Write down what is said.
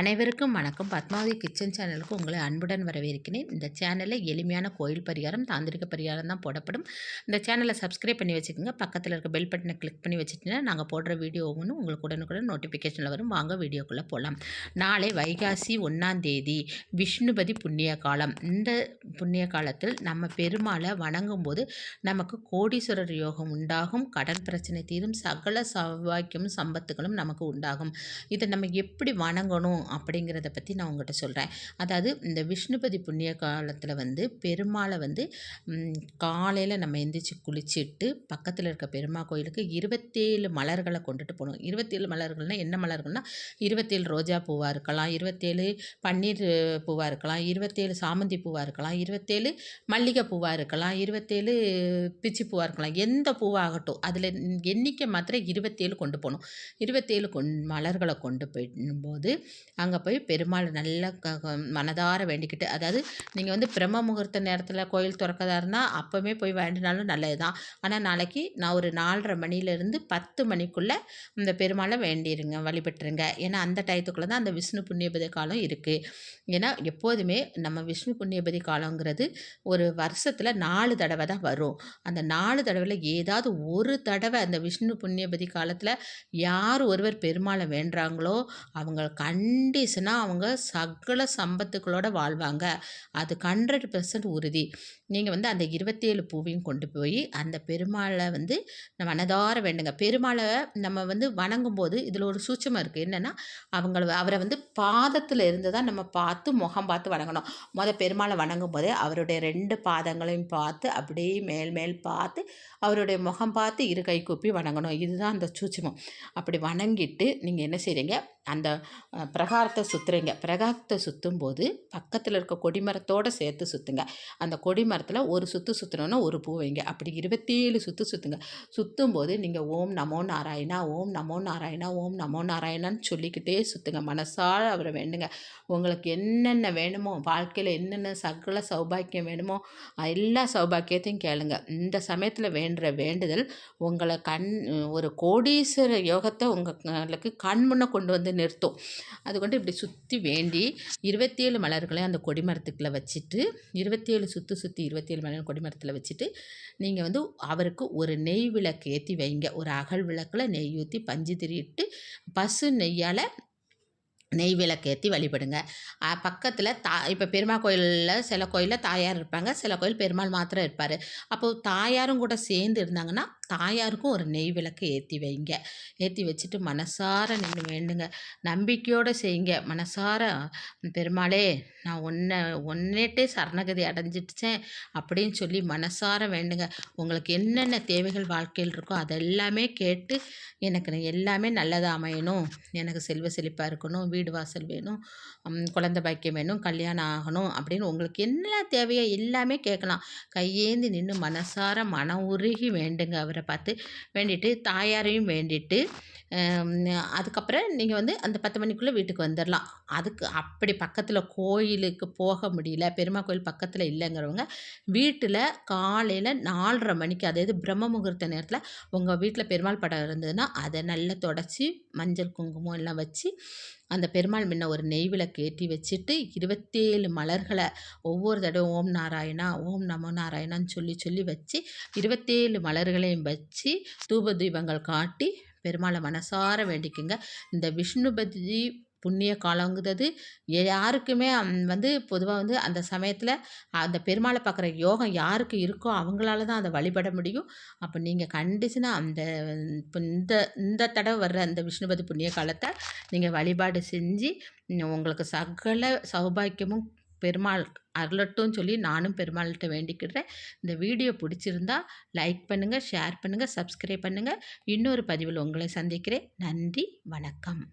அனைவருக்கும் வணக்கம். பத்மாவதி கிச்சன் சேனலுக்கு உங்களை அன்புடன் வரவேற்கிறேன். இந்த சேனலில் எளிமையான கோயில் பரிகாரம் தாந்திரிக பரிகாரம் தான் போடப்படும். இந்த சேனலை சப்ஸ்கிரைப் பண்ணி வச்சுக்கோங்க. பக்கத்தில் இருக்க பெல் பட்டனை கிளிக் பண்ணி வச்சுட்டிங்கன்னா நாங்கள் போடுற வீடியோ ஒன்று உங்களுக்கு உடனுக்குடன் நோட்டிஃபிகேஷனில் வரும். வாங்க வீடியோக்குள்ளே போகலாம் நாளை வைகாசி ஒன்றாம் தேதி விஷ்ணுபதி புண்ணிய காலம் இந்த புண்ணிய காலத்தில் நம்ம பெருமாளை வணங்கும் போது நமக்கு கோடீஸ்வரர் யோகம் உண்டாகும். கடன் பிரச்சனை தீரும். சகல சௌபாக்கியமும் சம்பத்துகளும் நமக்கு உண்டாகும். இதை நம்ம எப்படி வணங்கணும் அப்படிங்கிறத பற்றி நான் உங்கள்கிட்ட சொல்கிறேன் அதாவது இந்த விஷ்ணுபதி புண்ணிய காலத்தில் வந்து பெருமாளை வந்து காலையில் நம்ம எந்திரிச்சு குளிச்சுட்டு பக்கத்தில் இருக்க பெருமா கோயிலுக்கு இருபத்தேழு மலர்களை கொண்டுட்டு போகணும் இருபத்தேழு மலர்கள்னால் என்ன மலர்கள்னால் இருபத்தேழு ரோஜா பூவாக இருக்கலாம் இருபத்தேழு பன்னீர் பூவாக இருக்கலாம் இருபத்தேழு சாமந்தி பூவாக இருக்கலாம் இருபத்தேழு மல்லிகை பூவாக இருக்கலாம் இருபத்தேழு பிச்சி பூவாக இருக்கலாம். எந்த பூவாகட்டும் அதில் எண்ணிக்கை மாத்திரம் இருபத்தேழு கொண்டு போகணும் இருபத்தேழு கொண் மலர்களை கொண்டு போயிடும்போது அங்கே போய் பெருமாள் நல்லா க மனதார வேண்டிக்கிட்டு அதாவது நீங்கள் வந்து பிரம்ம முகூர்த்த நேரத்தில் கோயில் திறக்கதா இருந்தால் அப்போவுமே போய் வேண்டினாலும் நல்லது தான் ஆனால் நாளைக்கு நான் ஒரு நாலரை மணிலேருந்து பத்து மணிக்குள்ளே இந்த பெருமாளை வேண்டிடுங்க வழிபட்டுருங்க. ஏன்னா அந்த டயத்துக்குள்ளே தான் அந்த விஷ்ணு புண்ணியபதி காலம் இருக்குது ஏன்னா எப்போதுமே நம்ம விஷ்ணு புண்ணியபதி காலங்கிறது ஒரு வருஷத்தில் நாலு தடவை தான் வரும். அந்த நாலு தடவையில் ஏதாவது ஒரு தடவை அந்த விஷ்ணு புண்ணியபதி காலத்தில் யார் ஒருவர் பெருமாளை வேண்டுறாங்களோ அவங்க கண்டிஷனாக அவங்க சகல சம்பத்துக்களோடு வாழ்வாங்க. அது ஹண்ட்ரட் பெர்சன்ட் உறுதி. நீங்கள் வந்து அந்த இருபத்தேழு பூவையும் கொண்டு போய் அந்த பெருமாளை வந்து மனதார வேண்டுங்க. பெருமாளை நம்ம வந்து வணங்கும் போது இதில் ஒரு சூட்சமாக இருக்குது என்னென்னா அவங்கள அவரை வந்து பாதத்தில் இருந்து தான் நம்ம பார்த்து முகம் பார்த்து வணங்கணும். மொதல் பெருமாளை வணங்கும் போதே அவருடைய ரெண்டு பாதங்களையும் பார்த்து அப்படியே மேல் மேல் பார்த்து அவருடைய முகம் பார்த்து இரு கை கூப்பி வணங்கணும். இதுதான் அந்த சூட்சமம். அப்படி வணங்கிட்டு நீங்கள் என்ன செய்கிறீங்க அந்த பிரகாரத்தை சுற்றுறீங்க பிரகாரத்தை சுற்றும் போது பக்கத்தில் இருக்க கொடிமரத்தோடு சேர்த்து சுற்றுங்க அந்த கொடிமரத்தில் ஒரு சுற்று சுற்றுனோன்னா ஒரு பூ வைங்க. அப்படி இருபத்தேழு சுற்று சுற்றுங்க சுற்றும் போது நீங்கள் ஓம் நமோ நாராயணா ஓம் நமோ நாராயணா ஓம் நமோ நாராயணான்னு சொல்லிக்கிட்டே சுற்றுங்க மனசால் அவரை வேண்டுங்க. உங்களுக்கு என்னென்ன வேணுமோ வாழ்க்கையில் என்னென்ன சகல சௌபாக்கியம் வேணுமோ எல்லா சௌபாக்கியத்தையும் கேளுங்க. இந்த சமயத்தில் வேண்டுற வேண்டுதல் உங்களை கண் ஒரு கோடீஸ்வர யோகத்தை உங்களுக்கு கண் முன்னே கொண்டு வந்து நிறுத்தும். அது கொண்டு இப்படி சுற்றி வேண்டி இருபத்தேழு மலர்களையும் அந்த கொடிமரத்துக்குள்ளே வச்சுட்டு இருபத்தேழு சுற்றி சுற்றி இருபத்தேழு மலர் கொடிமரத்தில் வச்சுட்டு நீங்கள் வந்து அவருக்கு ஒரு நெய் விளக்கு ஏற்றி வைங்க. ஒரு அகல் விளக்கில் நெய் ஊற்றி பஞ்சு திரிட்டு பசு நெய்யால் நெய் விளக்கேற்றி வழிபடுங்க. பக்கத்தில் தா இப்போ பெருமாள் கோயிலில் சில கோயிலில் தாயார் இருப்பாங்க. சில கோயில் பெருமாள் மாத்திரம் இருப்பார். அப்போது தாயாரும் கூட சேர்ந்து இருந்தாங்கன்னா தாயாருக்கும் ஒரு நெய் விளக்கு ஏற்றி வைங்க. ஏற்றி வச்சுட்டு மனசார நின்று வேண்டுங்க. நம்பிக்கையோடு செய்யுங்க. மனசார பெருமாளே நான் ஒன்றை ஒன்னேட்டே சரணகதி அடைஞ்சிட்டேன் அப்படின்னு சொல்லி மனசார வேண்டுங்க. உங்களுக்கு என்னென்ன தேவைகள் வாழ்க்கையில் இருக்கோ அதெல்லாமே கேட்டு எனக்கு எல்லாமே நல்லதாக அமையணும். எனக்கு செல்வ செழிப்பாக இருக்கணும். வீடு வாசல் வேணும். குழந்த பாக்கியம் வேணும். கல்யாணம் ஆகணும் அப்படின்னு உங்களுக்கு என்ன தேவையோ எல்லாமே கேட்கலாம். கையேந்தி நின்று மனசார மன உருகி வேண்டுங்க அவரை. அவரை பார்த்து வேண்டிட்டு தாயாரையும் வேண்டிட்டு அதுக்கப்புறம் நீங்கள் வந்து அந்த பத்து மணிக்குள்ளே வீட்டுக்கு வந்துடலாம் அதுக்கு அப்படி பக்கத்தில் கோயிலுக்கு போக முடியல. பெருமா கோயில் பக்கத்தில் இல்லைங்கிறவங்க வீட்டில் காலையில் நாலரை மணிக்கு அதாவது பிரம்ம முகூர்த்த நேரத்தில் உங்கள் வீட்டில் பெருமாள் படம் இருந்ததுன்னா அதை நல்லா தொடச்சி மஞ்சள் குங்குமம் எல்லாம் வச்சு அந்த பெருமாள் முன்ன ஒரு நெய் விளக்கு ஏற்றி வச்சுட்டு இருபத்தேழு மலர்களை ஒவ்வொரு தடவை ஓம் நாராயணா ஓம் நமோ நாராயணான்னு சொல்லி சொல்லி வச்சு இருபத்தேழு மலர்களையும் வச்சு தூப தீபங்கள் காட்டி பெருமாளை மனசார வேண்டிக்குங்க. இந்த விஷ்ணுபதி புண்ணிய காலங்கிறது யாருக்குமே வந்து பொதுவாக வந்து அந்த சமயத்தில் அந்த பெருமாளை பார்க்குற யோகம் யாருக்கு இருக்கோ அவங்களால தான் அதை வழிபட முடியும். அப்போ நீங்கள் கண்டிச்சுனா அந்த இப்போ இந்த இந்த தடவை வர்ற அந்த விஷ்ணுபதி புண்ணிய காலத்தை நீங்கள் வழிபாடு செஞ்சு உங்களுக்கு சகல சௌபாக்கியமும் பெருமாள் அருளட்டும் சொல்லி நானும் பெருமாள்கிட்ட வேண்டிக்கிடுறேன். இந்த வீடியோ பிடிச்சிருந்தா லைக் பண்ணுங்கள் ஷேர் பண்ணுங்கள் சப்ஸ்கிரைப் பண்ணுங்கள் இன்னொரு பதிவில் உங்களை சந்திக்கிறேன். நன்றி வணக்கம்.